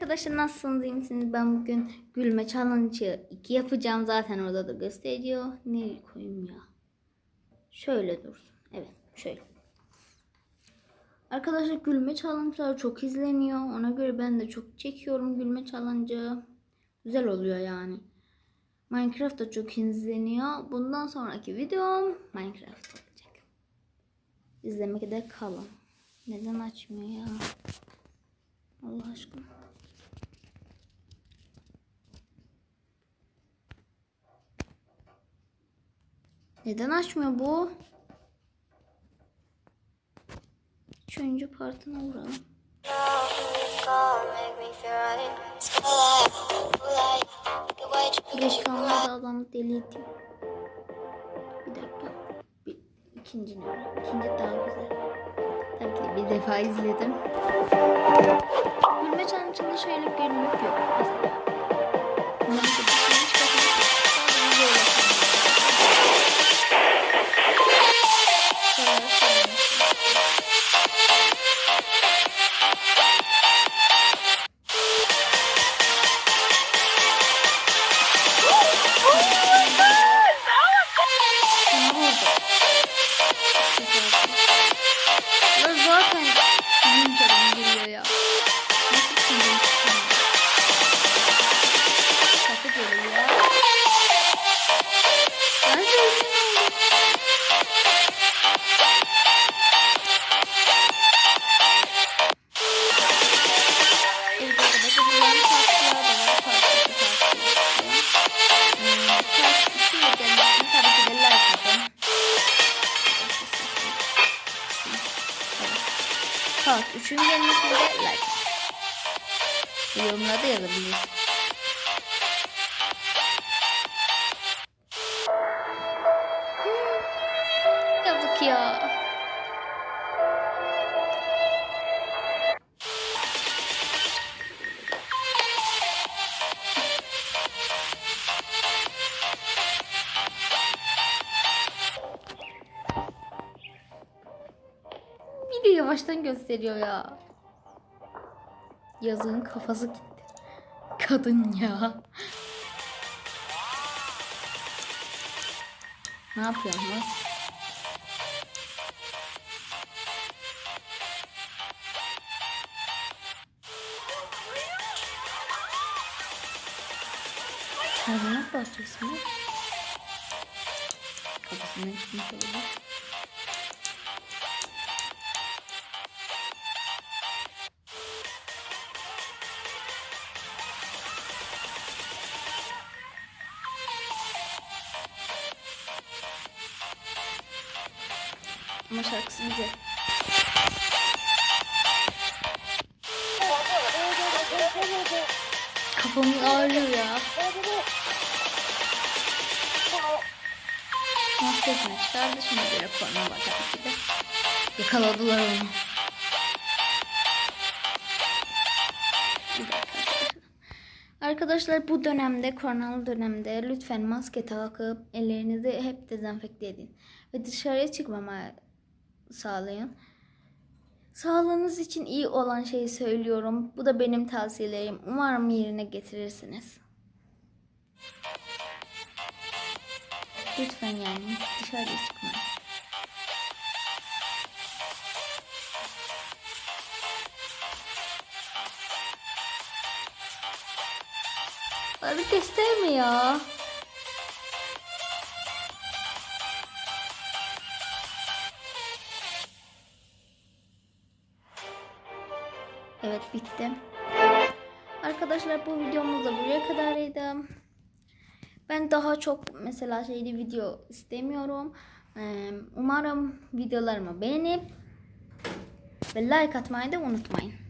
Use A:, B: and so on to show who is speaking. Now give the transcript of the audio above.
A: Arkadaşlar nasılsınız iyi misiniz? Ben bugün gülme challenge'ı 2 yapacağım. Zaten orada da gösteriyor. Ne koyayım ya? Şöyle dursun. Evet şöyle. Arkadaşlar gülme challenge'lar çok izleniyor. Ona göre ben de çok çekiyorum gülme challenge'ı. Güzel oluyor yani. Minecraft da çok izleniyor. Bundan sonraki videom Minecraft olacak. İzlemekte kalın. Neden açmıyor ya? Allah aşkına. Neden açmıyor bu? Üçüncü partına vuralım. Geç kalmadı adamı deli ediyor. Bir dakika. Bir, ikinci ne? İkinci daha güzel. Tabii ki bir defa izledim. Gülme challenge'ında şöyle gülmek yok mesela. Part 3'ün gelmesine de like. Yorumlarda yazabilirsin. Hmm, Yazık ya. De yavaştan gösteriyor ya. Yazığın kafası gitti. Kadın ya. Ne yapıyorsun lan? Hayvanat bahçesi mi? Kafasından çıkmış olabilir. Ama şarkısı güzel. Kafamın ağrıyor ya. Maskesini çıkardı. Şimdi bir raporuna var tabii ki de. Yakaladılar onu. Arkadaşlar bu dönemde, koronalı dönemde lütfen maske takıp ellerinizi hep dezenfekte edin. Ve dışarıya çıkmamaya sağlayın. Sağlığınız için iyi olan şeyi söylüyorum. Bu da benim tavsiyelerim. Umarım yerine getirirsiniz. Lütfen yani dışarıya çıkmayın. Abi gösterme ya. Evet bitti. Arkadaşlar bu videomuz da buraya kadarıydı. Ben daha çok mesela şeyli video istemiyorum. Umarım videolarımı beğenip ve like atmayı da unutmayın.